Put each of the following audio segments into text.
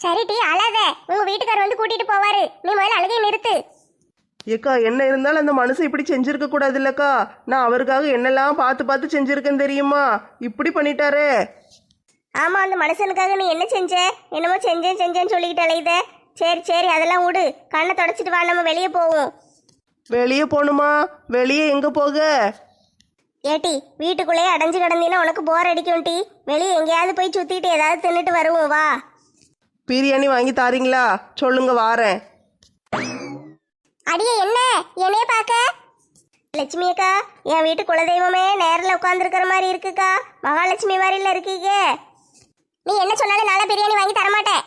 சரி டி அழாத. உங்க வீட்டுக்காரர் வந்து கூட்டிட்டு போவாரு. நீ முதல்ல அழுகையை நிறுத்து. ஏக்கா என்ன இருந்தாலும் அந்த மனுஷன் இப்படி செஞ்சிருக்க கூடாது இல்லக்கா நான் அவருக்காக என்னெல்லாம் பார்த்து பார்த்து செஞ்சிருக்கேன் தெரியுமா? இப்படி பண்ணிட்டாரே. ஆமா அந்த மனுஷனுக்காக நீ என்ன செஞ்ச? என்னமோ செஞ்சேன் செஞ்சேன்னு சொல்லிக்கிட்டு அலையுத. சரி சரி அதெல்லாம் விடு. கண்ணை தொடச்சிட்டு வா நம்ம வெளியே போவோம். வெளியே போகணுமா? வெளியே எங்கே போக? ஏட்டி வீட்டுக்குள்ளேயே அடைஞ்சு கிடந்தீங்கன்னா உனக்கு போர் அடிக்கும் டி. வெளியே எங்கேயாவது போய் சுத்திட்டு ஏதாவது தின்னுட்டு வருவோம் வா. பிரியாணி வாங்கி தாரீங்களா? சொல்லுங்க வாரேன். அடியே என்ன? என்னைய பார்க்க? லட்சுமி அக்கா என் வீட்டு குலதெய்வமே நேரில் உட்காந்துருக்கிற மாதிரி இருக்குக்கா. மகாலட்சுமி மாதிரில இருக்கீங்க. நீ என்ன சொன்னாலும் நல்லா பிரியாணி வாங்கி தரமாட்டேன்.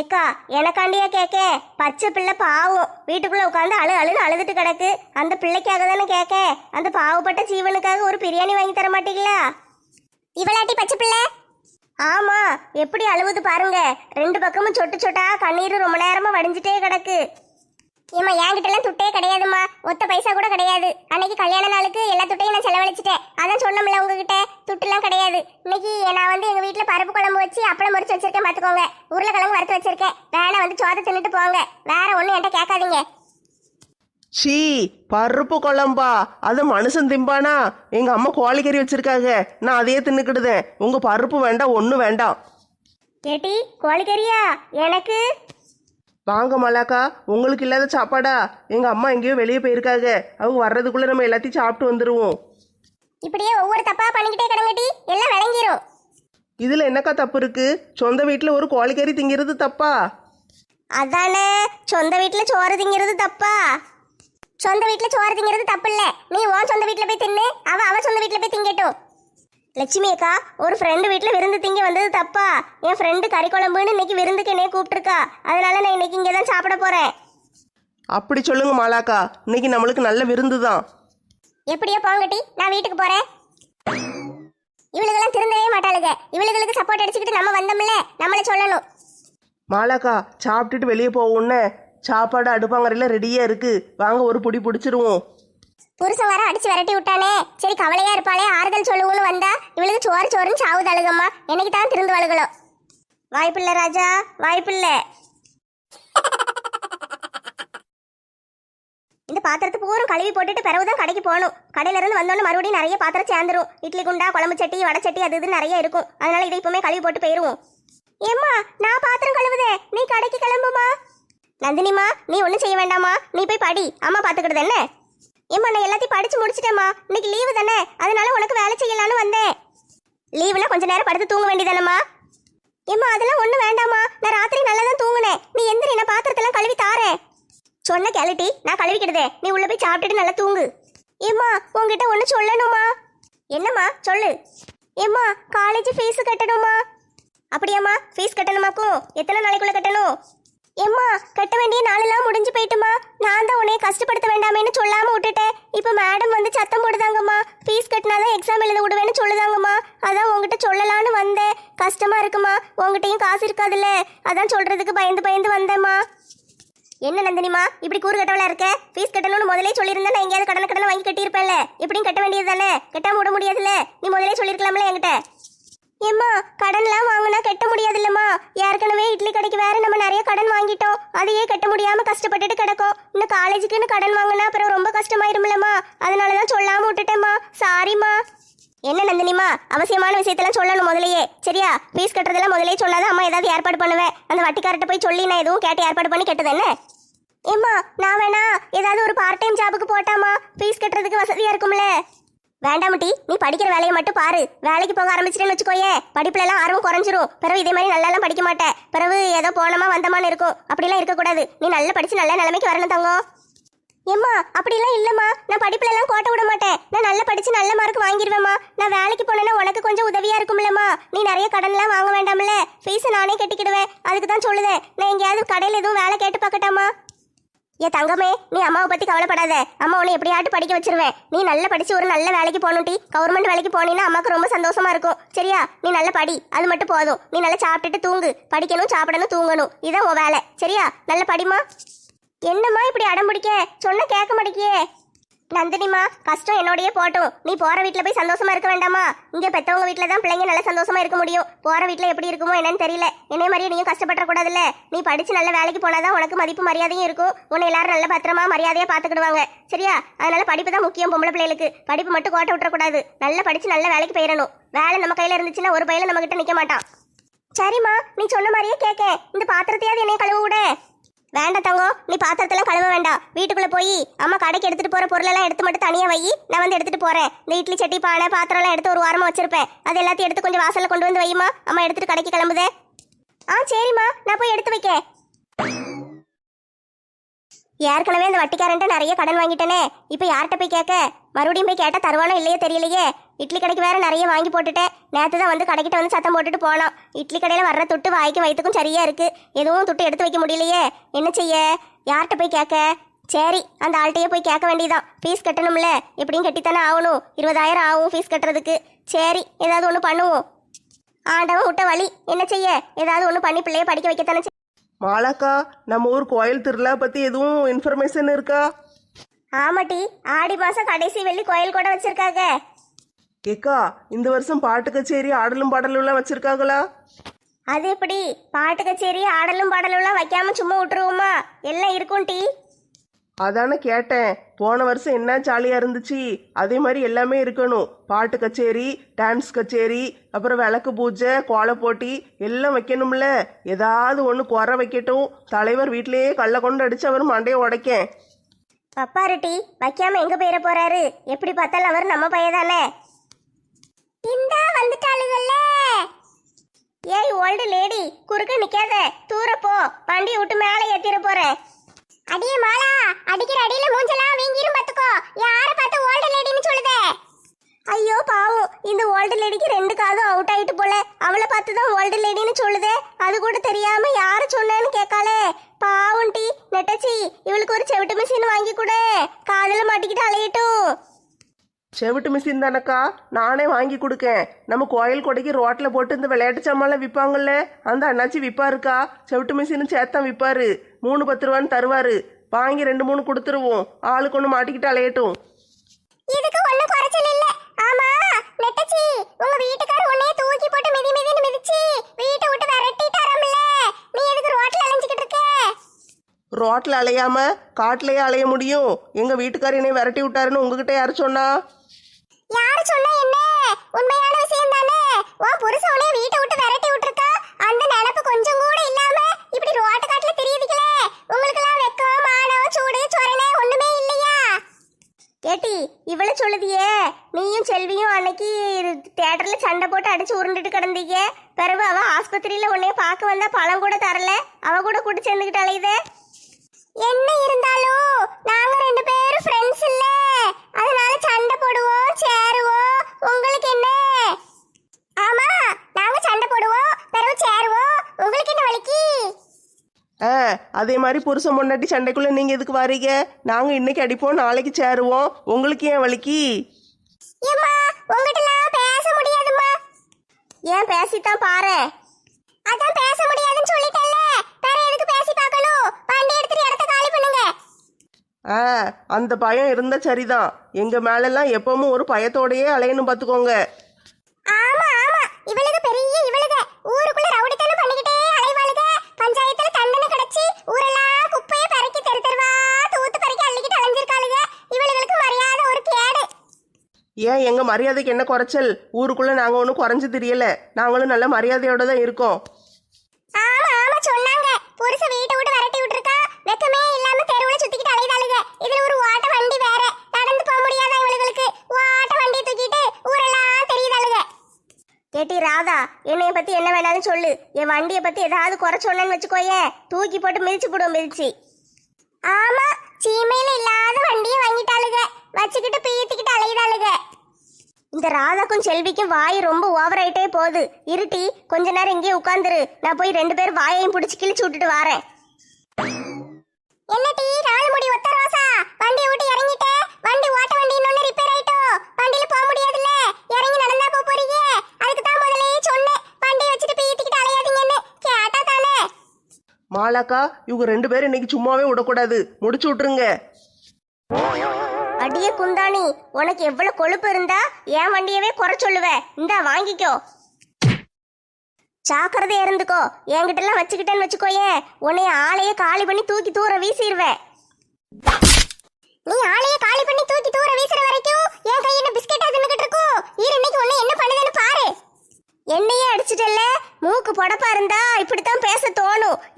ஏக்கா எனக்காண்டியா கேட்க பச்சை பிள்ளை பாவம். வீட்டுக்குள்ளே உட்காந்து அழு அழுன்னு அழுதுட்டு கிடக்கு. அந்த பிள்ளைக்காக தானே கேட்க அந்த பாவப்பட்ட ஜீவனுக்காக ஒரு பிரியாணி வாங்கி தர மாட்டீங்களா இவளாட்டி பச்சை பிள்ளை? ஆமா எப்படி அழுவுது பாருங்க. ரெண்டு பக்கமும் சொட்டு சொட்டா கண்ணீர் ரொம்ப நேரமா வடிஞ்சிட்டே கிடக்கு. ஏமா என்கிட்ட எல்லாம் துட்டே கிடையாதும்மா. ஒத்த பைசா கூட கிடையாது. அன்னைக்கு கல்யாண நாளுக்கு எல்லா துட்டையும் நான் செலவழிச்சிட்டேன். அதான் சொன்னோம்ல உங்ககிட்ட துட்டுலாம் கிடையாது. இன்னைக்கு நான் வந்து எங்க வீட்டுல பருப்பு குழம்பு வச்சு அப்பளம் முறிச்சு வச்சிருக்கேன் பாத்துக்கோங்க. உருளைக்கிழங்கு வறுத்து வச்சிருக்கேன். வேணா வந்து சோத்தை தின்னுட்டு போங்க. வேற ஒன்றும் என்கிட்ட கேட்காதீங்க. ஷீ பருப்பு குழம்பா? அது மனுஷன் திம்பானா? எங்கள் அம்மா கோழிக்கறி வச்சிருக்காங்க. நான் அதையே தின்னுக்கிடுதேன். உங்கள் பருப்பு வேண்டாம் ஒன்றும் வேண்டாம். ஏட்டி கோழிக்கறியா எனக்கு? வாங்க மலாக்கா உங்களுக்கு இல்லாத சாப்பாடா? எங்கள் அம்மா எங்கேயோ வெளியே போயிருக்காங்க. அவங்க வர்றதுக்குள்ளே நம்ம எல்லாத்தையும் சாப்பிட்டு வந்துடுவோம் இப்படியே ஒவ்வொரு தப்பா பண்ணிக்கிட்டே கிடங்கட்டி எல்லாம் விளங்கிரும். இதில் என்னக்கா தப்பு இருக்கு? சொந்த வீட்டில் ஒரு கோழிக்கறி திங்கிறது தப்பா? அதானே சொந்த வீட்டுல சோறு திங்கிறது தப்பா? சொந்த வீட்டுல சோறு திங்கிறது தப்பு இல்ல நீ உன் சொந்த வீட்டுல போய் தின்னு அவ அவ சொந்த வீட்டுல போய் திங்கட்டும். லட்சுமி அக்கா ஒரு ஃப்ரெண்டு வீட்டில் விருந்து திங்க வந்தது தப்பா? என் ஃப்ரெண்டு கறி குழம்புன்னு இன்னைக்கு விருந்துக்கு என்னைய கூப்பிட்டுருக்கா. அதனால நான் இன்னைக்கு இங்கே தான் சாப்பிட போறேன். அப்படி சொல்லுங்க மாலாக்கா. இன்னைக்கு நம்மளுக்கு நல்ல விருந்து தான் எப்படியோ போங்கட்டி நான் வீட்டுக்கு போறேன். இவளுக்கெல்லாம் திருந்தவே மாட்டாளுங்க இவளுகளுக்கு சப்போர்ட் அடிச்சுக்கிட்டு நம்ம வந்தோம்ல நம்மள சொல்லணும். மாலாக்கா சாப்பிட்டுட்டு வெளியே போவோன்னே சாப்பாடு அடுப்பாங்கறையில் ரெடியாக இருக்கு. வாங்க ஒரு புடி பிடிச்சிருவோம். புருஷன் வர அடிச்சு விரட்டி விட்டானே. சரி கவலையா இருப்பாளே ஆறுதல் சொல்லுவோன்னு வந்தா இவளுக்கு சோறு சோறுன்னு சாவுது அழுகம்மா என்னைக்கு தான் திருந்து வழுகலோ. வாய்ப்பில்லை ராஜா வாய்ப்பில்லை. இந்த பாத்திரத்தை பூரம் கழுவி போட்டுட்டு பிறகுதான் கடைக்கு போகணும். கடையில இருந்து வந்தோன்னு மறுபடியும் நிறைய பாத்திரம் சேர்ந்துரும். இட்லி குண்டா குழம்பு சட்டி வடை சட்டி அது இது நிறைய இருக்கும். அதனால இதை இப்பவுமே கழுவி போட்டு போயிருவோம். ஏம்மா நான் பாத்திரம் கழுவுதே. நீ கடைக்கு கிளம்புமா? நந்தினிமா நீ ஒன்றும் செய்ய வேண்டாமா நீ போய் படி. அம்மா பார்த்துக்கிடுது என்ன? ஏம்மா நான் எல்லாத்தையும் படிச்சு முடிச்சிட்டேம்மா. இன்னைக்கு லீவு தானே? அதனால உனக்கு வேலை செய்யலான்னு வந்தேன். லீவுனா கொஞ்ச நேரம் படுத்து தூங்க வேண்டியதானம்மா? ஏம்மா அதெல்லாம் ஒன்றும் வேண்டாம்மா. நான் ராத்திரி நல்லா தான் தூங்குனேன். நீ எந்திரி நான் பாத்திரத்தெல்லாம் கழுவி தாரேன். சொன்ன கேளுட்டி நான் கழுவிக்கிடுதே நீ உள்ள போய் சாப்பிட்டுட்டு நல்லா தூங்கு. ஏம்மா உங்ககிட்ட ஒன்று சொல்லணுமா? என்னம்மா சொல்லு. ஏம்மா காலேஜ் ஃபீஸ் கட்டணுமா? அப்படியாம்மா ஃபீஸ் கட்டணுமாக்கும்? எத்தனை நாளைக்குள்ளே கட்டணும்? ஏம்மா கட்ட வேண்டிய நாளெல்லாம் முடிஞ்சு போயிட்டுமா. நான் தான் உன்னைய கஷ்டப்படுத்த வேண்டாமேன்னு சொல்லாம விட்டுட்டேன். இப்போ மேடம் வந்து சத்தம் போடுதாங்கம்மா. ஃபீஸ் கட்டினாதான் எக்ஸாம் எழுத விடுவேன்னு சொல்லுதாங்கம்மா. அதான் உங்ககிட்ட சொல்லலான்னு வந்தேன். கஷ்டமா இருக்குமா? உங்ககிட்டயும் காசு இருக்காதுல்ல. அதான் சொல்றதுக்கு பயந்து பயந்து வந்தேம்மா. என்ன நந்தினிமா இப்படி கூறு கட்டவளா இருக்க? ஃபீஸ் கட்டணும்னு முதலே சொல்லியிருந்தா நான் எங்கேயாவது கடனை கடனை வாங்கி கட்டியிருப்பேன்ல. இப்படியும் கட்ட வேண்டியது தானே கட்டாம விட முடியாதுல்ல. நீ முதலே சொல்லியிருக்கலாம்ல என்கிட்ட. ஏம்மா கடன்லாம் வாங்கினா கட்ட முடியாதுல்லம்மா. ஏற்கனவே இட்லி கடைக்கு வேற நம்ம நிறைய கடன் வாங்கிட்டோம். அதையே கட்ட முடியாம கஷ்டப்பட்டுட்டு கிடக்கும். இன்னும் காலேஜுக்குன்னு கடன் வாங்கினா அப்புறம் ரொம்ப கஷ்டமாயிரும்லம்மா. அதனால தான் சொல்லாம விட்டுட்டேம்மா. சாரிம்மா என்ன நந்தினிமா அவசியமான விஷயத்தெல்லாம் சொல்லணும் முதலையே சரியா? ஃபீஸ் கட்டுறதெல்லாம் முதலே சொல்லாத அம்மா ஏதாவது ஏற்பாடு பண்ணுவேன் அந்த வட்டிக்கார்ட்ட போய் சொல்லி நான் எதுவும் கேட்டு ஏற்பாடு பண்ணி கேட்டது என்ன? ஏம்மா நான் வேணா ஏதாவது ஒரு பார்ட் டைம் ஜாபுக்கு போட்டாமா ஃபீஸ் கட்டுறதுக்கு வசதியா இருக்கும்ல. வேண்டாமட்டி நீ படிக்கிற வேலையை மட்டும் பாரு. வேலைக்கு போக ஆரம்பிச்சிட்டேன்னு வச்சுக்கோயே. படிப்புல எல்லாம் ஆர்வம் குறைஞ்சிரும். பிறகு இதே மாதிரி நல்லாலாம் படிக்க மாட்டேன் பிறகு ஏதோ போனமா வந்தமான்னு இருக்கும். அப்படிலாம் இருக்கக்கூடாது. நீ நல்லா படிச்சு நல்ல நிலைமைக்கு வரணும் தங்கோ. ஏம்மா அப்படிலாம் இல்லம்மா. நான் படிப்புல எல்லாம் கோட்டை விட மாட்டேன். நான் நல்லா படிச்சு நல்ல மார்க் வாங்கிடுவேம்மா நான் வேலைக்கு போனேன்னா உனக்கு கொஞ்சம் உதவியா இருக்கும்லம்மா. நீ நிறைய கடன்லாம் வாங்க வேண்டாம்ல. ஃபீஸை நானே கட்டிக்கிடுவேன். அதுக்கு தான் சொல்லுதேன். நான் எங்கேயாவது கடையில் எதுவும் வேலை கேட்டு பார்க்கட்டாமா? ஏ தங்கமே நீ அம்மாவை பத்தி கவலைப்படாத. அம்மா உன்னை எப்படியாட்டு படிக்க வச்சிருவேன். நீ நல்லா படிச்சு ஒரு நல்ல வேலைக்கு போகணும் டி. கவர்மெண்ட் வேலைக்கு போனீங்கன்னா அம்மாக்கு ரொம்ப சந்தோஷமா இருக்கும். சரியா? நீ நல்லா படி. அது மட்டும் போதும். நீ நல்லா சாப்பிட்டுட்டு தூங்கு. படிக்கணும் சாப்பிடணும் தூங்கணும். இதான் உன் வேலை. சரியா? நல்ல படிமா என்னம்மா இப்படி அடம் பிடிக்க? சொன்ன கேட்க மாட்டேங்கியே. நந்தினிமா கஷ்டம் என்னோடயே போட்டும் நீ போற வீட்டுல போய் சந்தோஷமா இருக்க வேண்டாமா? இங்க பெத்தவங்க வீட்டுல தான் பிள்ளைங்க நல்ல சந்தோஷமா இருக்க முடியும். போற வீட்டுல எப்படி இருக்குமோ என்னன்னு தெரியல. என்னைய மாதிரியே நீயும் கஷ்டப்பட கூடாதுல்ல? நீ படிச்சு நல்ல வேலைக்கு போனாதான் உனக்கு மதிப்பு மரியாதையும் இருக்கும். உன்னை எல்லாரும் நல்ல பத்திரமா மரியாதையா பாத்துக்கிடுவாங்க சரியா? அதனால படிப்பு தான் முக்கியம் பொம்பளை பிள்ளைகளுக்கு. படிப்பு மட்டும் கோட்டை விட்டுறக்கூடாது நல்லா படிச்சு நல்ல வேலைக்கு போயிடணும். வேலை நம்ம கையில இருந்துச்சுன்னா ஒரு பையில நம்ம கிட்ட நிக்க மாட்டான். சரிம்மா நீ சொன்ன மாதிரியே கேட்க இந்த பாத்திரத்தையாவது என்னைய கழுவு விட. வேண்டாம் தங்கம் நீ பாத்திரத்தெல்லாம் கழுவ வேண்டாம் வீட்டுக்குள்ள போய் அம்மா கடைக்கு எடுத்துட்டு போற பொருளெல்லாம் எடுத்து மட்டும் தனியா வை. நான் வந்து எடுத்துட்டு போறேன். இந்த இட்லி சட்டி பானை பாத்திரம் எல்லாம் எடுத்து ஒரு வாரமா வச்சிருப்பேன். அது எல்லாத்தையும் எடுத்து கொஞ்சம் வாசல்ல கொண்டு வந்து வையுமா? அம்மா எடுத்துட்டு கடைக்கு கிளம்புதே. ஆ சரிம்மா. நான் போய் எடுத்து வைக்கிறேன் ஏற்கனவே அந்த வட்டிக்காரன்ட்ட நிறைய கடன் வாங்கிட்டேனே. இப்போ யார்கிட்ட போய் கேட்க? மறுபடியும் போய் கேட்டால் தருவானோ இல்லையோ தெரியலையே. இட்லி கடைக்கு வேற நிறைய வாங்கி போட்டுட்டேன். நேற்று தான் வந்து கடைக்கிட்ட வந்து சத்தம் போட்டுட்டு போனோம் இட்லி கடையில் வர்ற துட்டு வாய்க்கு வயிற்றுக்கும் சரியா இருக்கு. எதுவும் துட்டு எடுத்து வைக்க முடியலையே. என்ன செய்ய? யார்கிட்ட போய் கேட்க? சரி அந்த ஆள்கிட்டயே போய் கேட்க வேண்டியதான் ஃபீஸ் கட்டணும்ல. எப்படியும் கட்டித்தானே ஆகணும். இருபதாயிரம் ஆகும் ஃபீஸ் கட்டுறதுக்கு. சரி ஏதாவது ஒன்று பண்ணுவோம். ஆண்டவன் விட்ட வழி. என்ன செய்ய? ஏதாவது ஒன்று பண்ணி பிள்ளைய படிக்க வைக்கத்தானே மாலாக்கா நம்ம ஊர் கோயில் திருவிழா பற்றி எதுவும் இன்ஃபர்மேஷன் இருக்கா? ஆமாட்டி ஆடி மாசம் கடைசி வெள்ளி கோயில் கூட வச்சிருக்காங்க. ஏக்கா இந்த வருஷம் பாட்டு கச்சேரி ஆடலும் பாடலும் வச்சிருக்காங்களா? அது எப்படி? பாட்டு கச்சேரி ஆடலும் பாடலும்லாம் வைக்காம சும்மா விட்டுருவோமா? எல்லாம் இருக்கும் டி அதானே கேட்டேன். போன வருஷம் என்ன ஜாலியாக இருந்துச்சு? அதே மாதிரி எல்லாமே இருக்கணும். பாட்டு கச்சேரி டான்ஸ் கச்சேரி அப்புறம் விளக்கு பூஜை கோலை போட்டி எல்லாம் வைக்கணும்ல. ஏதாவது ஒன்று குறை வைக்கட்டும். தலைவர் வீட்டிலேயே கல்லை கொண்டு அடிச்சு அவர் மண்டையை உடைக்கேன். பப்பாரு டி வைக்காம எங்க போயிட போறாரு? எப்படி பார்த்தாலும் அவர் நம்ம பையதானே இந்தா வந்துட்டாளுகள்ல. ஏய் ஓல்டு லேடி குறுக்க நிக்காத. தூர போ வண்டி விட்டு மேலே ஏத்திட போறேன். அடியே மாலா அடிக்கிற அடியில மூஞ்சலாம் வீங்கிரும் பாத்துக்கோ. யார பார்த்து ஓல்டு லேடின்னு சொல்லுதே? ஐயோ பாவம். இந்த ஓல்டு லேடிக்கு ரெண்டு காதும் அவுட் ஆயிட்டு போல. அவளை பார்த்து தான் ஓல்டு லேடின்னு சொல்லுதே? அது கூட தெரியாம யாரு சொன்னேன்னு கேட்காளே. பாவம் டி நெட்டச்சி இவளுக்கு ஒரு செவிட்டு மிஷின் வாங்கி கொடு. காதுல மாட்டிக்கிட்டு அலையட்டும். செவிட்டு மிஷின் தானக்கா? நானே வாங்கி கொடுக்கேன். நம்ம கோயில் கொடைக்கு ரோட்டில் போட்டு இந்த விளையாட்டு சாமான்லாம் விற்பாங்கல்ல அந்த அண்ணாச்சி விற்பாருக்கா செவிட்டு மிஷினும் சேர்த்தான் விற்பாரு மூணு பத்து ரூபான்னு தருவாரு. வாங்கி ரெண்டு மூணு கொடுத்துருவோம். ஆளுக்கு ஒன்று மாட்டிக்கிட்டு அலையட்டும். இதுக்கு ஒண்ணும் குறைச்சல் இல்ல. ஆமா நெட்டச்சி உங்க வீட்டுக்காரர் உன்னைய தூக்கி போட்டு மிதி மிதின்னு மிதிச்சு வீட்டை விட்டு விரட்டிட்டாராம்ல. நீ எதுக்கு ரோட்ல அலைஞ்சிக்கிட்டு இருக்க? ரோட்டில் அலையாம காட்டிலேயே அலைய முடியும். எங்கள் வீட்டுக்காரர் என்னை விரட்டி விட்டாருன்னு உங்ககிட்ட யார் சொன்னா? யாரு சொன்னா என்ன? உண்மையான விஷயம் தானே? உன் புருஷ உன்னைய வீட்டை விட்டு விரட்டி விட்டுருக்கா? அந்த நினப்பு கொஞ்சம் கூட இல்லாம இப்படி ரோட்டு காட்டுல தெரியுதுங்களே. உங்களுக்கெல்லாம் வெக்கம் மானம் சூடு சொரணே ஒண்ணுமே இல்லையா? கேட்டி இவ்வளவு சொல்லுதியே. நீயும் செல்வியும் அன்னைக்கு தியேட்டர்ல சண்டை போட்டு அடிச்சு உருண்டுட்டு கிடந்தீங்க. பிறகு அவ ஆஸ்பத்திரியில உன்னைய பார்க்க வந்தா பழம் கூட தரல. அவ கூட கூட்டு சேர்ந்துக்கிட்டு அலையுதே என்ன இருந்தாலும் நாங்க ரெண்டு பேரும் ஃப்ரெண்ட்ஸ் இல்லை. அதனால சண்டை போடுவோம் சேருவோம். உங்களுக்கு என்ன? ஆமா நாங்க சண்டை போடுவோம் பிறகு சேருவோம். உங்களுக்கு என்ன வலிக்கு ஆ அதே மாதிரி புருஷன் பொண்டாட்டி சண்டைக்குள்ளே நீங்கள் எதுக்கு வாரீங்க? நாங்கள் இன்னைக்கு அடிப்போம் நாளைக்கு சேருவோம். உங்களுக்கு ஏன் வலிக்கு ஏம்மா உங்ககிட்டலாம் பேச முடியாதும்மா. ஏன் பேசித்தான் பாரு. அதான் முடியாதுன்னு சொல்லிட்டல்ல வேற எதுக்கு பேசி பார்க்கணும் வண்டி எடுத்துட்டு இடத்த காலி பண்ணுங்க ஆ அந்த பயம் இருந்தால் சரிதான். எங்கள் மேலெல்லாம் எப்பவும் ஒரு பயத்தோடையே அலையணும் பார்த்துக்கோங்க ஆமா ஆமா. இவளுக பெரிய இவளுக. ஊருக்குள்ள ரவுடித்தனம் பண்ணிக்கிட்டே அலைவாளுக. பஞ்சாயத்துல தண்டனை கிடைச்சி ஊரெல்லாம் குப்பையை பறக்கி தெரு தெருவா தூத்து பறக்கி அள்ளிக்கிட்டு அலைஞ்சிருக்காளுக. இவளுகளுக்கு மரியாதை ஒரு கேடு. ஏன் எங்கள் மரியாதைக்கு என்ன குறைச்சல்? ஊருக்குள்ளே நாங்கள் ஒன்றும் குறைஞ்சு தெரியல. நாங்களும் நல்ல மரியாதையோட தான் இருக்கோம் ஆமா ஆமா சொன்னாங்க புருஷ வீட்டை விட்டு விரட்டி விட்டுருக்கா வெக்கமே இல்லாம தெருவுல சுத்திக்கிட்டு அலைதாளுக இதுல ஒரு ஓட்ட வண்டி வேற நடந்து போக முடியாதா இவளுகளுக்கு ஓட்ட வண்டியை தூக்கிட்டு ஊரெல்லாம் தெரியுதாளுக கேட்டி ராதா என்னைய பத்தி என்ன வேணாலும் சொல்லு. என் வண்டியை பத்தி ஏதாவது குறை சொன்னேன்னு வச்சுக்கோயே. தூக்கி போட்டு மிதிச்சு போடுவோம் மிதிச்சு. ஆமா சீமையில இல்லாத வண்டியை வாங்கிட்டாளுக. வச்சுக்கிட்டு பீத்திக்கிட்டு அலையிடாளுக இந்த ராதாக்கும் செல்விக்கும் வாய் ரொம்ப ஓவர் ஆயிட்டே போகுது. இருட்டி கொஞ்ச நேரம் இங்கேயே உட்காந்துரு நான் போய் ரெண்டு பேரும் வாயையும் பிடிச்சி கிழிச்சு விட்டுட்டு வரேன் என்ன டீ நாலு முடி ஒத்த ரோசா வண்டியை விட்டு இறங்கிட்ட வண்டி ஓட்ட வண்டி இன்னொன்னு ரிப்பேர் ஆயிட்டோ வண்டியில போக முடியாதுல்ல இறங்கி நடந்தா போக போறீங்க அதுக்கு தான் முதல்லயே சொன்னேன் வண்டியை வச்சுட்டு பீத்திக்கிட்டு அலையாதீங்கன்னு கேட்டா தானே பாலாக்கா இவங்க ரெண்டு பேரும் இன்னைக்கு சும்மாவே விடக்கூடாது. முடிச்சு விட்டுருங்க. அடியே குந்தாணி உனக்கு எவ்வளவு கொழுப்பு இருந்தா என் வண்டியவே குறை சொல்லுவ. இந்தா வாங்கிக்கோ. சாக்கிரதை இருந்துக்கோ. என்கிட்ட எல்லாம் வச்சுக்கிட்டேன்னு வச்சுக்கோயே உன்னைய ஆளையே காலி பண்ணி தூக்கி தூர வீசிடுவேன் நீ ஆளையே காலி பண்ணி தூக்கி தூர வீசுற வரைக்கும் என் கையில பிஸ்கெட்டா தின்னுகிட்டு இருக்கும் இரு இன்னைக்கு உன்னை என்ன பண்ணுதுன்னு பாரு. என்னையே அடிச்சிட்டல்ல. மூக்கு பொடப்பா இருந்தா இப்படித்தான்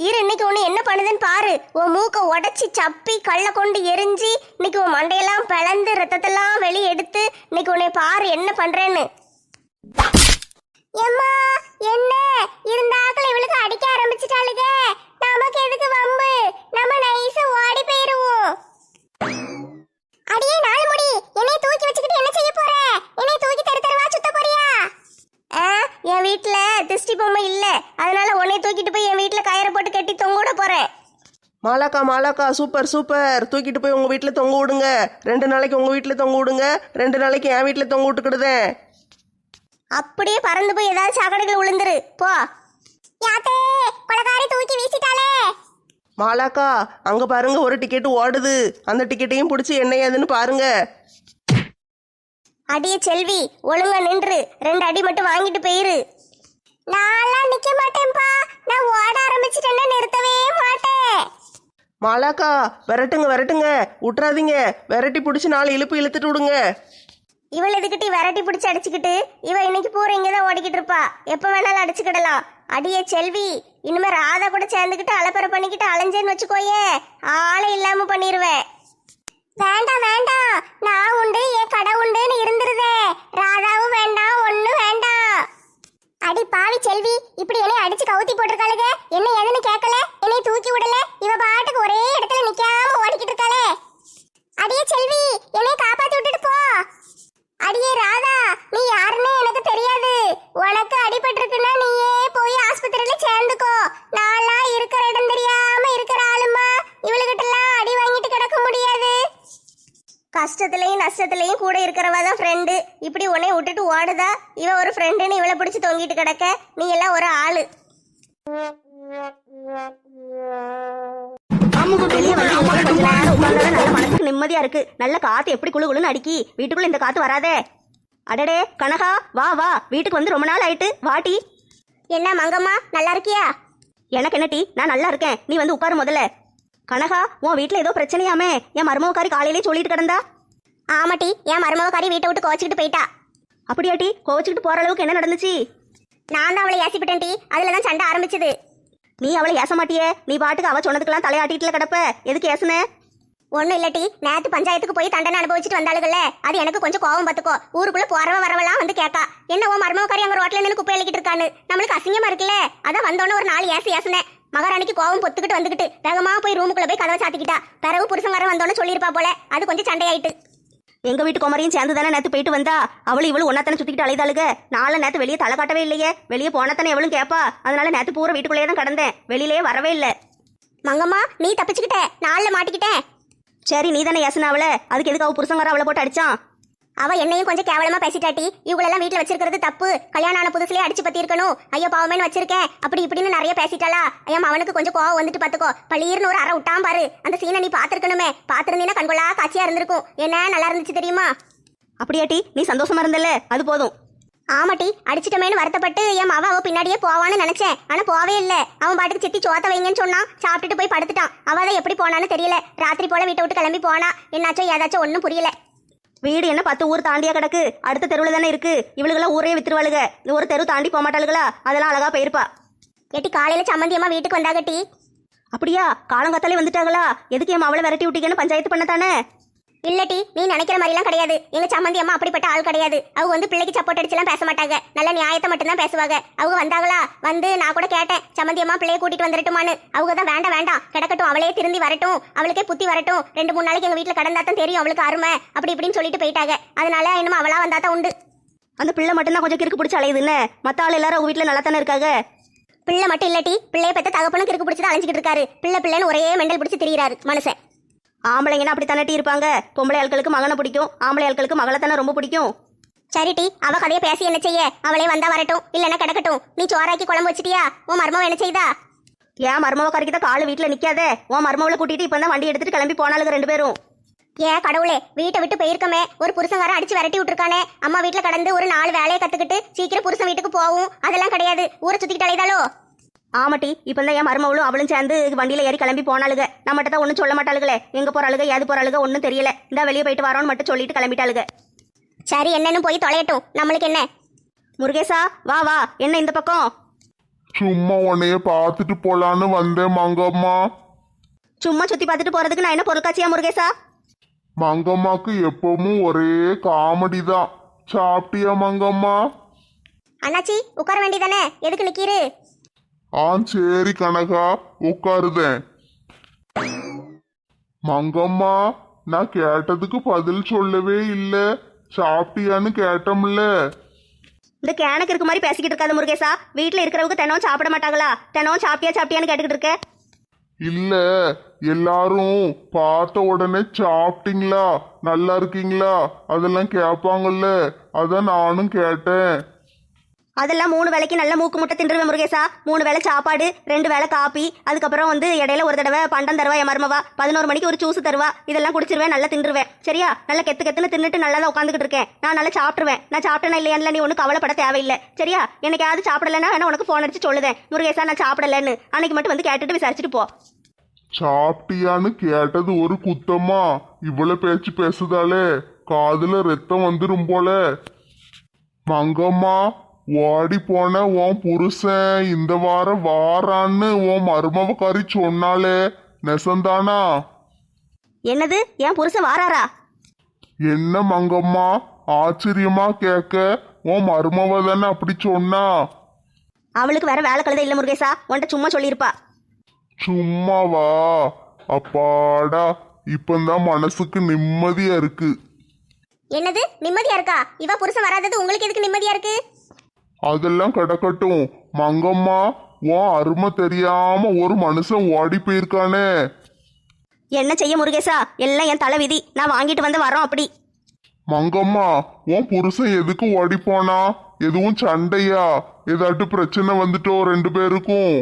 இரு இன்னைக்கு உன்னை என்ன பண்ணுதுன்னு பாரு. உன் மூக்க உடச்சி சப்பி கல்ல கொண்டு எரிஞ்சு இன்னைக்கு உன் மண்டையெல்லாம் பிளந்து ரத்தத்தெல்லாம் வெளியே எடுத்து இன்னைக்கு உன்னை பாரு என்ன பண்றேன்னு. எம்மா என்ன? இருந்தாக்கள் இவளுக்கு அடிக்க ஆரம்பிச்சிட்டாளுக நமக்கு எதுக்கு வம்பு? நம்ம நைஸா ஓடி போயிருவோம். அடியே நாலு முடி. என்னை தூக்கி வச்சுக்கிட்டு என்ன செய்ய போற? என்னை தூக்கி தெரு தருவா போறியா என் வீட்ல திருஷ்டி பொம்மை இல்ல. அதனால உன்னை தூக்கிட்டு போய் என் வீட்ல கயிறை போட்டு கட்டி தொங்க போறேன். மாலாக்கா மாலாக்கா சூப்பர் சூப்பர். தூக்கிட்டு போய் உங்கள் வீட்டில் தொங்க விடுங்க. ரெண்டு நாளைக்கு உங்கள் வீட்டில் தொங்க விடுங்க. ரெண்டு நாளைக்கு என் வீட்டில் தொங்க விட்டுக்கிடுதேன். அப்படியே பறந்து போய் ஏதாவது சாக்கடைகள் விழுந்துரு போ. யாத்தே கொலகாரி தூக்கி வீசிட்டாளே. மாலாக்கா அங்கே பாருங்க ஒரு டிக்கெட் ஓடுது. அந்த டிக்கெட்டையும் பிடிச்சி என்ன ஏதுன்னு பாருங்க. அடியே செல்வி ஒழுங்கா நின்று. ரெண்டு அடி மட்டும் வாங்கிட்டு போயிரு. நான்லாம் நிக்க மாட்டேன்பா நான் ஓட ஆரம்பிச்சிட்டேன்னா நிறுத்தவே மாட்டேன். மாலாக்கா விரட்டுங்க விரட்டுங்க. விட்றாதீங்க விரட்டி பிடிச்சி நாலு இழுப்பு இழுத்துட்டு விடுங்க. இவள் எதுக்கிட்டு விரட்டி பிடிச்சி அடிச்சுக்கிட்டு? இவ இன்னைக்கு பூரா இங்கே தான் ஓடிக்கிட்டு இருப்பா. எப்போ வேணாலும் அடிச்சுக்கிடலாம். அடியே செல்வி இனிமே ராதா கூட சேர்ந்துக்கிட்டு அலப்பறை பண்ணிக்கிட்டு அலைஞ்சேன்னு வச்சுக்கோயே. ஆளை இல்லாம பண்ணிடுவேன் வேண்டாம் வேண்டாம். நான் உண்டு என் கடை உண்டுன்னு இருந்துருதே. ராதாவும் வேண்டாம் ஒன்னும் வேண்டாம். அடி பாவி செல்வி இப்படி என்னை அடிச்சு கவுத்தி போட்டிருக்காளுங்க என்ன எதுன்னு கேட்கல? என்னை தூக்கி விடல? இவ பாட்டுக்கு ஒரே இடத்துல நிக்காம ஓடிக்கிட்டு இருக்காளே அடியே செல்வி என்னை காப்பாத்தி விட்டுட்டு போ அடியே ராதா நீ யாருன்னு எனக்கு தெரியாது உனக்கு அடிபட்டிருக்குன்னா நீயே போய் ஆஸ்பத்திரியில சேர்ந்துக்கோ நான்லாம் இருக்கிற இடம் தெரியாம இருக்கிற ஆளுமா இவளுகிட்டலாம் அடி வாங்கிட்டு கிடக்க முடியாது கஷ்டத்துலயும் நஷ்டத்துலயும் கூட இருக்கிறவ தான் ஃப்ரெண்டு இப்படி உன்னை விட்டுட்டு ஓடுதா இவ ஒரு ஃப்ரெண்டுன்னு இவளை பிடிச்சி தொங்கிட்டு கிடக்க? நீ எல்லாம் ஒரு ஆளு. நிம்மதியா இருக்கு. நல்ல காத்து எப்படி குளு குளுன்னு அடிக்கி. வீட்டுக்குள்ள இந்த காத்து வராதே. அடடே கனகா வா வா. வீட்டுக்கு வந்து ரொம்ப நாள் ஆயிட்டு. வாட்டி என்ன மங்கம்மா நல்லா இருக்கியா? எனக்கு என்ன டீ? நான் நல்லா இருக்கேன். நீ வந்து உட்காரு முதல்ல. கனகா உன் வீட்ல ஏதோ பிரச்சனையாமே. என் மருமகக்காரி காலையிலே சொல்லிட்டு கிடந்தா? ஆமாட்டி என் மருமகக்காரி வீட்டை விட்டு கோச்சிக்கிட்டு போயிட்டா. அப்படியா டீ கோவச்சுக்கிட்டு போற அளவுக்கு என்ன நடந்துச்சு? நான் தான் அவளை ஏசிப்பிட்டேன் டி. அதுல தான் சண்டை ஆரம்பிச்சது. நீ அவளை ஏச மாட்டியே நீ பாட்டுக்கு அவ சொன்னதுக்கெல்லாம் தலையாட்டிட்டுல கிடப்ப. எதுக்கு ஏசுன? ஒண்ணும் இல்லட்டி நேத்து பஞ்சாயத்துக்கு போய் தண்டனை அனுபவிச்சுட்டு வந்தாளுகள்ல. அது எனக்கு கொஞ்சம் கோவம் பார்த்துக்கோ ஊருக்குள்ள போறவ வரவெல்லாம் வந்து கேட்கா என்ன உன் மருமகக்காரி அங்க ரோட்ல நின்று குப்பை அள்ளிக்கிட்டு இருக்கான்னு. நம்மளுக்கு அசிங்கமா இருக்குல்ல. அதான் வந்தோடனே ஒரு நாள் ஏசி ஏசுனேன் மகாராணிக்கு கோவம் பொத்துக்கிட்டு வந்துகிட்டு வேகமா போய் ரூமுக்குள்ள போய் கதவை சாத்திக்கிட்டா. பிறகு புருஷங்காரன் வந்தோடனே சொல்லியிருப்பா போல. அது கொஞ்சம் சண்டையாயிட்டு. எங்க வீட்டு குமரியும் சேர்ந்து தானே நேத்து போயிட்டு வந்தா? அவளு இவளு ஒன்னாத்தானே சுத்திக்கிட்டு அலைதாளுக. நாளை நேத்து வெளியே தலை காட்டவே இல்லையே. வெளியே போனாத்தானே எவளும் கேப்பா. அதனால நேத்து பூரா வீட்டுக்குள்ளேயே தான் கடந்தேன். வெளியிலேயே வரவே இல்லை. மங்கம்மா நீ தப்பிச்சுக்கிட்ட. நாள்ல மாட்டிக்கிட்டேன். சரி நீ தானே ஏசுன அவளை. அதுக்கு எதுக்கு அவ புருஷங்கார அவளை போட்டு அடிச்சான்? அவ என்னையும் கொஞ்சம் கேவலமா பேசிட்டாட்டி இவங்களெல்லாம் வீட்ல வச்சிருக்கிறது தப்பு. கல்யாணம் ஆன புதுசுலயே அடிச்சு பத்தி இருக்கணும் ஐயோ பாவமேன்னு வச்சிருக்கேன் அப்படி இப்படின்னு நிறைய பேசிட்டாளா? ஐயா அவனுக்கு கொஞ்சம் கோவம் வந்துட்டு பாத்துக்கோ பள்ளீர்னு ஒரு அரை விட்டான் பாரு. அந்த சீனை நீ பாத்துருக்கணுமே பாத்திருந்தீங்கன்னா கண்கொள்ளா காட்சியா இருந்திருக்கும். என்ன நல்லா இருந்துச்சு தெரியுமா? அப்படியாட்டி நீ சந்தோஷமா இருந்தல்ல? அது போதும். ஆமாட்டி அடிச்சிட்டமேனு வருத்தப்பட்டு என் மாவ அவ பின்னாடியே போவான்னு நினைச்சேன். ஆனா போவே இல்ல. அவன் பாட்டுக்கு சித்தி சோத்த வைங்கன்னு சொன்னான். சாப்பிட்டுட்டு போய் படுத்துட்டான். அவ தான் எப்படி போனான்னு தெரியல. ராத்திரி போல வீட்டை விட்டு கிளம்பி போனா என்னாச்சோ ஏதாச்சும் ஒன்றும் புரியல. வீடு என்ன பத்து ஊர் தாண்டியா கிடக்கு? அடுத்த தெருவில் தானே இருக்கு. இவளுகெல்லாம் ஊரே வித்துருவாளுக. இந்த ஒரு தெரு தாண்டி போக மாட்டாளுகளா? அதெல்லாம் அழகா போயிருப்பா. ஏட்டி காலையில சம்மந்தி அம்மா வீட்டுக்கு வந்தாகட்டி அப்படியா? காலங்காத்தாலே வந்துட்டாங்களா? எதுக்கு என் அவளை விரட்டி விட்டீங்கன்னு பஞ்சாயத்து பண்ணத்தானே? இல்லட்டி நீ நினைக்கிற மாதிரிலாம் கிடையாது. எங்க சம்மந்தி அம்மா அப்படிப்பட்ட ஆள் கிடையாது. அவங்க வந்து பிள்ளைக்கு சப்போர்ட் அடிச்சுலாம் பேச மாட்டாங்க. நல்ல நியாயத்தை மட்டும்தான் பேசுவாங்க. அவங்க வந்தாங்களா? வந்து நான் கூட கேட்டேன். சம்மந்தி அம்மா பிள்ளைய கூட்டிட்டு வந்துடட்டுமான்னு. அவங்க தான் வேண்டாம் வேண்டாம். கிடக்கட்டும் அவளே திரும்பி வரட்டும். அவளுக்கே புத்தி வரட்டும். ரெண்டு மூணு நாளைக்கு எங்க வீட்டுல கடந்தா தான் தெரியும் அவளுக்கு அருமை. அப்படி இப்படின்னு சொல்லிட்டு போயிட்டாங்க. அதனால இன்னும் அவளா வந்தா தான் உண்டு. அந்த பிள்ளை மட்டும்தான் கொஞ்சம் கிறுக்கு பிடிச்சி அலையுது என்ன? மற்ற ஆள் எல்லாரும் அவங்க வீட்டில் நல்லா தானே இருக்காங்க? பிள்ளை மட்டும் இல்லட்டி பிள்ளைய பெத்த தகப்பனும் கிறுக்கு பிடிச்சது அலைஞ்சிக்கிட்டு இருக்காரு. பிள்ளை பிள்ளைன்னு ஒரே மெண்டல் பிடிச்சி திரியிறாரு மனுஷன். ஆம்பளைங்கன்னா அப்படி தானே இருப்பாங்க? பொம்பளை ஆட்களுக்கு மகனை பிடிக்கும். ஆம்பளை ஆட்களுக்கு மகளை தானே ரொம்ப பிடிக்கும். சரிட்டி அவ கதையை பேசி என்ன செய்ய? அவளே வந்தா வரட்டும். இல்லைன்னா கிடக்கட்டும். நீ சோறாக்கி குழம்பு வச்சிட்டியா? உன் மர்மம் என்ன செய்தா? ஏன் மருமவ கறிக்கு தான் காலு வீட்டில் நிற்காதே உன் மருமவளை கூட்டிட்டு இப்போ தான் வண்டி எடுத்துட்டு கிளம்பி போனாளுங்க ரெண்டு பேரும். ஏன் கடவுளே வீட்டை விட்டு போயிருக்கமே. ஒரு புருஷங்காரன் அடிச்சு விரட்டி விட்டுருக்கானே. அம்மா வீட்டுல கடந்து ஒரு நாலு வேலையை கத்துக்கிட்டு சீக்கிரம் புருஷன் வீட்டுக்கு போகும் அதெல்லாம் கிடையாது. ஊரை சுத்திக்கிட்டு அலைதாலோ ஆமாட்டி இப்போ தான் என் மருமவளும் அவளும் சேர்ந்து வண்டியில் ஏறி கிளம்பி போனாளுங்க. நம்மகிட்ட தான் ஒன்றும் சொல்ல மாட்டாளுகளே எங்கே போகிறாளுங்க ஏது போகிறாளுங்க ஒன்றும் தெரியல. இந்த வெளியே போயிட்டு வரோன்னு மட்டும் சொல்லிட்டு கிளம்பிட்டாளுங்க. சரி என்னன்னு போய் தொலையட்டும். நம்மளுக்கு என்ன? முருகேசா வா வா. என்ன இந்த பக்கம்? சும்மா உன்னைய பார்த்துட்டு போலான்னு வந்தேன் மங்கம்மா. சும்மா சுற்றி பார்த்துட்டு போகிறதுக்கு நான் என்ன பொருட்காட்சியா முருகேசா? மங்கம்மாக்கு எப்பவும் ஒரே காமெடி தான். சாப்பிட்டியா மங்கம்மா? அண்ணாச்சி உட்கார வேண்டியதானே எதுக்கு நிக்கிறீரு ஆ சரி கனகா உட்காருதேன் மங்கம்மா நான் கேட்டதுக்கு பதில் சொல்லவே இல்ல. சாப்பிட்டியான்னு கேட்டோம்ல இந்த கேனுக்கு இருக்க மாதிரி பேசிக்கிட்டு இருக்காது முருகேசா. வீட்டில் இருக்கிறவங்க தினம் சாப்பிட மாட்டாங்களா? தினம் சாப்பிட்டியா சாப்பிட்டியான்னு கேட்டுக்கிட்டு இருக்க. இல்ல எல்லாரும் பார்த்த உடனே சாப்பிட்டீங்களா? நல்லா இருக்கீங்களா? அதெல்லாம் கேட்பாங்கல்ல. அதான் நானும் கேட்டேன். அதெல்லாம் மூணு வேலைக்கு நல்ல மூக்கு முட்டை தின்றுவேன் முருகேசா. மூணு வேளை சாப்பாடு ரெண்டு வேளை காப்பி அதுக்கப்புறம் வந்து இடையில ஒரு தடவை பண்டம் தருவா என் மருமவா. பதினோரு மணிக்கு ஒரு ஜூஸ் தருவா. இதெல்லாம் குடிச்சிருவேன் நல்லா தின்றுவேன் சரியா? நல்லா கெத்து கெத்துன்னு தின்னுட்டு நல்லா தான் உட்காந்துக்கிட்டு இருக்கேன். நான் நல்லா சாப்பிட்டுருவேன். நான் சாப்பிட்டேனா இல்லையான்ல நீ ஒன்றும் கவலைப்பட தேவையில்லை. சரியா? எனக்கு யாரும் சாப்பிடலன்னா வேணா உனக்கு ஃபோன் அடிச்சு சொல்லுதேன். முருகேசா நான் சாப்பிடலன்னு. அன்னைக்கு மட்டும் வந்து கேட்டுட்டு விசாரிச்சுட்டு போ. சாப்பிட்டியான்னு கேட்டது ஒரு குத்தமா? இவ்வளவு பேச்சு பேசுதாலே காதுல ரத்தம் வந்துரும் போல. மங்கம்மா ஓடி போன உன் புருஷன் இந்த வாரம் வாரான்னு உன் மருமவக்காரி சொன்னாலே நெசந்தானா? என்னது? என் புருஷன் வாராரா? என்ன மங்கம்மா ஆச்சரியமா கேட்க உன் மருமவ தானே அப்படி சொன்னா? அவளுக்கு வேற வேலை கழுத இல்லை முருகேசா உன்கிட்ட சும்மா சொல்லியிருப்பா. சும்மாவா? அப்பாடா இப்பந்தான் மனசுக்கு நிம்மதியா இருக்கு. என்னது? நிம்மதியா இருக்கா? இவ புருஷன் வராதது உங்களுக்கு எதுக்கு நிம்மதியா இருக்கு? அதெல்லாம் கிடக்கட்டும். மங்கம்மா உன் அருமை தெரியாம ஒரு மனுஷன் ஓடி போயிருக்கானே. என்ன செய்ய முருகேசா? எல்லாம் என் தலை விதி நான் வாங்கிட்டு வந்து வரோம் அப்படி. மங்கம்மா உன் புருஷன் எதுக்கு ஓடி போனா? எதுவும் சண்டையா? ஏதாட்டு பிரச்சனை வந்துட்டோ ரெண்டு பேருக்கும்?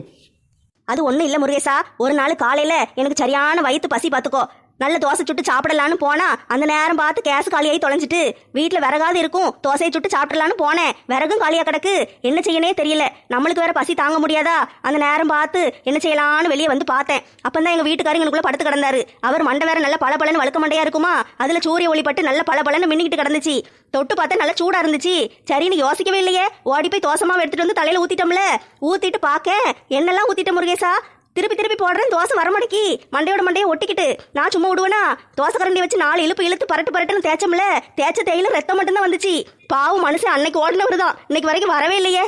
அது ஒன்றும் இல்லை முருகேசா. ஒரு நாள் காலையில் எனக்கு சரியான வயிற்று பசி பார்த்துக்கோ. நல்ல தோசை சுட்டு சாப்பிடலான்னு போனா அந்த நேரம் பார்த்து கேஸ் காலியாகி தொலைஞ்சிட்டு. வீட்டில் விறகாது இருக்கும். தோசையை சுட்டு சாப்பிடலான்னு போனேன். விறகும் காலியாக கிடக்கு. என்ன செய்யனே தெரியல. நம்மளுக்கு வேற பசி தாங்க முடியாதா? அந்த நேரம் பார்த்து என்ன செய்யலான்னு வெளியே வந்து பார்த்தேன். அப்போ தான் எங்கள் வீட்டுக்காரங்களுக்குள்ள படுத்து கிடந்தாரு. அவர் மண்டை வேற நல்ல பளபளன்னு வழுக்க மண்டையா இருக்குமா? அதில் சூரிய ஒளிப்பட்டு நல்ல பளபளன்னு மின்னிக்கிட்டு கிடந்துச்சு. தொட்டு பார்த்தா நல்லா சூடாக இருந்துச்சு. சரின்னு யோசிக்கவே இல்லையே. ஓடி போய் தோசமாக எடுத்துட்டு வந்து தலையில் ஊற்றிட்டோம்ல ஊத்திட்டு பார்க்க என்னெல்லாம் ஊற்றிட்ட முருகேசா? திருப்பி திருப்பி போடுறேன் தோசை வரமடிக்கி மண்டையோட மண்டையை ஒட்டிக்கிட்டு. நான் சும்மா விடுவேனா? தோசை கரண்டி வச்சு நாலு இழுப்பு இழுத்து பரட்டு பரட்டுன்னு தேய்ச்சோம்ல தேய்ச்ச தேயில ரத்தம் மட்டும்தான் வந்துச்சு. பாவம் மனுஷன் அன்னைக்கு ஓடினவர் தான் இன்னைக்கு வரைக்கும் வரவே இல்லையே.